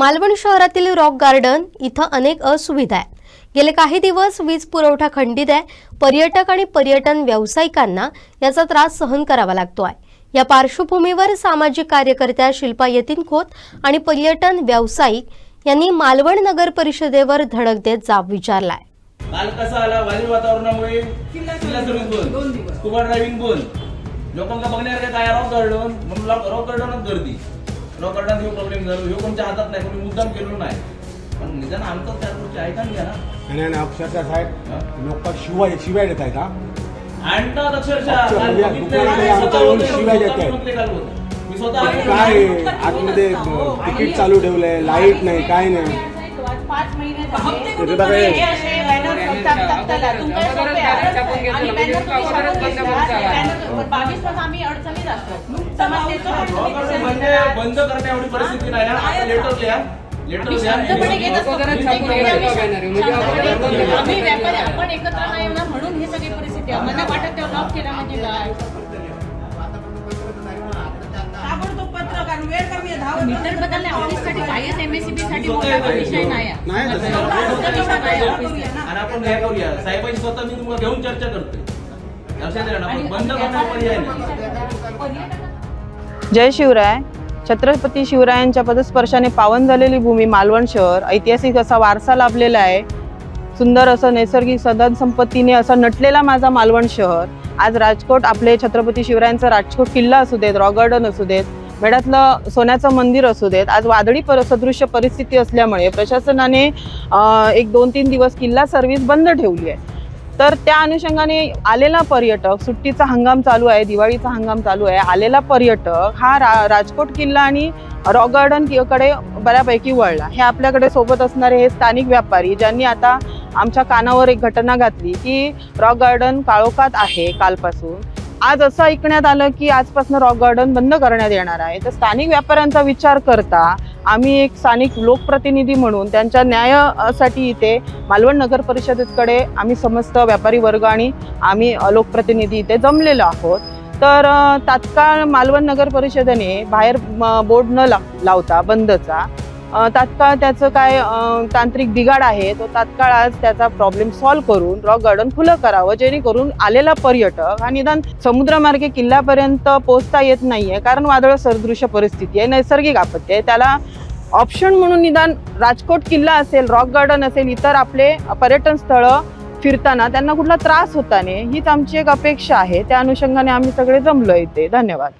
मालवण शहरातील rock garden इथं अनेक असुविधा आहेत. गेले काही दिवस वीज पुरवठा खंडित आहे. पर्यटक आणि पर्यटन व्यावसायिकांना याचा त्रास सहन करावा लागतो आहे. या पार्श्वभूमीवर सामाजिक कार्यकर्त्या शिल्पा यतीन खोत आणि पर्यटन व्यावसायिक यांनी मालवण नगर परिषदेवर धडक देत जाब विचारलाय. काल कसा आला? वादळी वातावरणामुळे? किल्ला सर्व्हिस बंद स्कुबा ड्रायव्हिंग बंद लोकांना बघण्यासारखं काय रॉक गार्डन. म्हणून रॉक गार्डनच गर्दी. गार्डन ह्यो प्रॉब्लेम झालो ह्यो कोणच्या हातात नाही कोणी मुद्दाम केलो नाही पण निदान आमचं त्या गोष्टी ऐका घ्या ना आणि आणि अक्षरशः साहेब लोक शिवाय शिवाय देत आहेत हा आणतात अक्षरशः अक्षरशः काल बघितलं दुकानामध्ये नाही, आमच्या स्वतः येऊन होते, शिव्या स्वतः देतायत. म्हटले काल होते. मी स्वतः आलो. काय आहे? आतमध्ये तिकीट चालू ठेवलंय लाइट नाही काय नाही पाच महिने हे. हे असे सोपे आहे. तुम्ही छापून घेतला. बावीस तास आम्ही अडचणीत असतो म्हणजे बंद करण्या एवढी परिस्थिती नाही ना? लेटर लिहा. लेटर आम्ही शांतपणे घेत असतो. आम्ही- आम्ही व्यापारी आपण एकत्र नाही ना? म्हणून ही सगळी परिस्थिती आहे. मला वाटत तेव्हा लॉक केला म्हणजे काय? ताबडतोब पत्र कारण वेळ कमी आहे दहा मीटर बदलणे ऑफिससाठी काहीच एमएससीबी साठी मोठा विषय नाही आहे. नाही तसं. मोठा विषय नाही ऑफिसला. आणि आपण हे करूया. साहेबांची स्वतः मी तुम्हाला घेऊन चर्चा करतोय. लक्षात बंद करण्याचा पर्याय नाही. जय शिवराय. छत्रपती शिवरायांच्या पदस्पर्शाने पावन झालेली भूमी मालवण शहर ऐतिहासिक असा वारसा लाभलेला आहे. सुंदर असं नैसर्गिक सदन संपत्तीने असं नटलेला माझा मालवण शहर. आज राजकोट आपले छत्रपती शिवरायांचा राजकोट किल्ला असू देत रॉ गार्डन असू देत मेळ्यातलं सोन्याचं मंदिर असू देत आज वादळी पर सदृश्य परिस्थिती असल्यामुळे प्रशासनाने एक दोन तीन दिवस किल्ला सर्व्हिस बंद ठेवली आहे. तर त्या अनुषंगाने आलेला पर्यटक सुट्टीचा हंगाम चालू आहे दिवाळीचा हंगाम चालू आहे आलेला पर्यटक हा रा राजकोट किल्ला आणि रॉक गार्डनकडे बऱ्यापैकी वळला. हे आपल्याकडे सोबत असणारे हे स्थानिक व्यापारी ज्यांनी आता आमच्या कानावर एक घटना घातली की रॉक गार्डन काळोखात आहे कालपासून. आज असं ऐकण्यात आलं की आजपासून रॉक गार्डन बंद करण्यात येणार आहे. तर स्थानिक व्यापाऱ्यांचा विचार करता आम्ही एक स्थानिक लोकप्रतिनिधी म्हणून त्यांच्या न्यायासाठी इथे मालवण नगर परिषदेकडे आम्ही समस्त व्यापारी वर्ग आणि आम्ही लोकप्रतिनिधी इथे जमलेलो आहोत. तर तात्काळ मालवण नगर परिषदेने बाहेर बोर्ड न लावता बंदचा तात्काळ त्याचं काय तांत्रिक बिघाड आहे तो तात्काळ आज त्याचा प्रॉब्लेम सॉल्व्ह करून रॉक गार्डन खुलं करावं जेणेकरून आलेला पर्यटक हा निदान समुद्रमार्गे किल्ल्यापर्यंत पोहोचता येत नाहीये. कारण वादळ सदृश्य परिस्थिती आहे नैसर्गिक आपत्ती आहे. त्याला ऑप्शन म्हणून निदान राजकोट किल्ला असेल रॉक गार्डन असेल इतर आपले पर्यटन स्थळं फिरताना त्यांना कुठला त्रास होता नाही हीच आमची एक अपेक्षा आहे. त्या अनुषंगाने आम्ही सगळे जमलो इथे. धन्यवाद.